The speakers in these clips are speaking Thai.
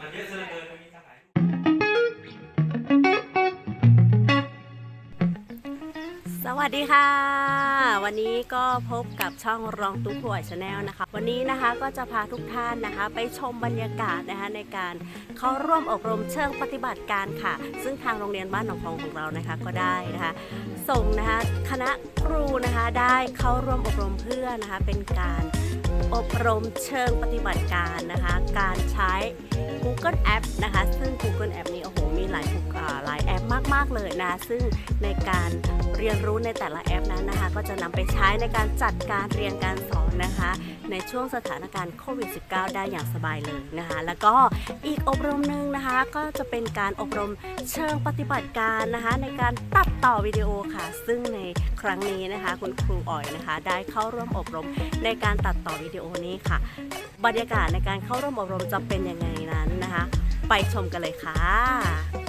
มันเยอะ วัสดีค่ะ วันนี้ก็พบกับช่องรองตุ๊กหวยชาแนลนะคะ วันนี้นะคะก็จะพาทุกท่านนะคะ ไปชมบรรยากาศนะคะในการเข้าร่วมอบรมเชิงปฏิบัติการค่ะ ซึ่งทางโรงเรียนบ้านหนองพองของเรานะคะก็ได้นะคะ ส่งนะคะคณะครูนะคะได้เข้าร่วมอบรมเพื่อนะคะเป็นการอบรมเชิงปฏิบัติการนะคะ การใช้ Google App นะคะ ซึ่ง Google App นี้โอ้โห มีหลายหลายแอปมาก ๆ เลยนะ ซึ่งในการเรียนรู้ในแต่ละแอปนั้นนะคะ ก็จะนำไปใช้ในการจัดการเรียนการสอนนะคะ ในช่วงสถานการณ์โควิด -19 ได้อย่างสบายเลยนะคะ แล้วก็อีกอบรมหนึ่งนะคะ ก็จะเป็นการอบรมเชิงปฏิบัติการนะคะ ในการตัดต่อวิดีโอค่ะ ซึ่งในครั้งนี้นะคะ คุณครูอ๋อยนะคะ ได้เข้าร่วมอบรมในการตัดต่อวิดีโอนี้ค่ะ บรรยากาศในการเข้าร่วมอบรมจะเป็นยังไง ไปชมกันเลยค่ะ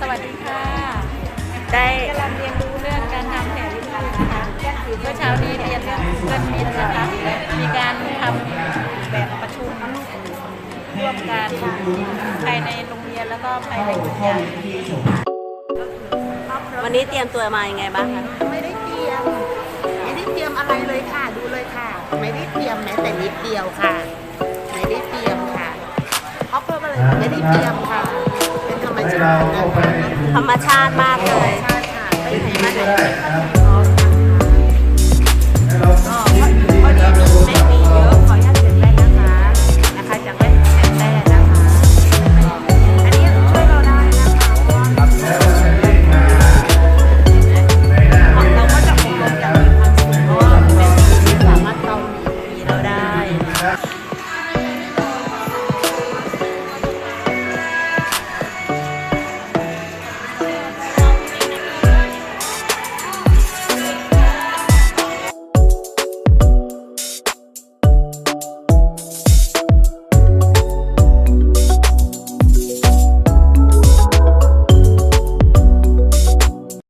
สวัสดีค่ะ ได้กำลังเรียนรู้เรื่องการทำแผนวิทยุนะคะเมื่อเช้านี้เรียนเรื่อง Google Meet นะคะมีการทำแบบประชุมร่วมกันภายในโรงเรียนแล้วก็ภายในกลุ่มใหญ่วันนี้เตรียมตัวมายังไงบ้างคะไม่ได้เตรียม ไม่ได้เตรียมอะไรเลยค่ะ ดูเลยค่ะ ไม่ได้เตรียมแม้แต่นิดเดียวค่ะ ไม่ได้เตรียมค่ะเพราะเพิ่มอะไรไม่ได้เตรียมค่ะเป็น ธรรมชาตินะคะธรรมชาติมากเลยใช่ค่ะไปไหนมาไหน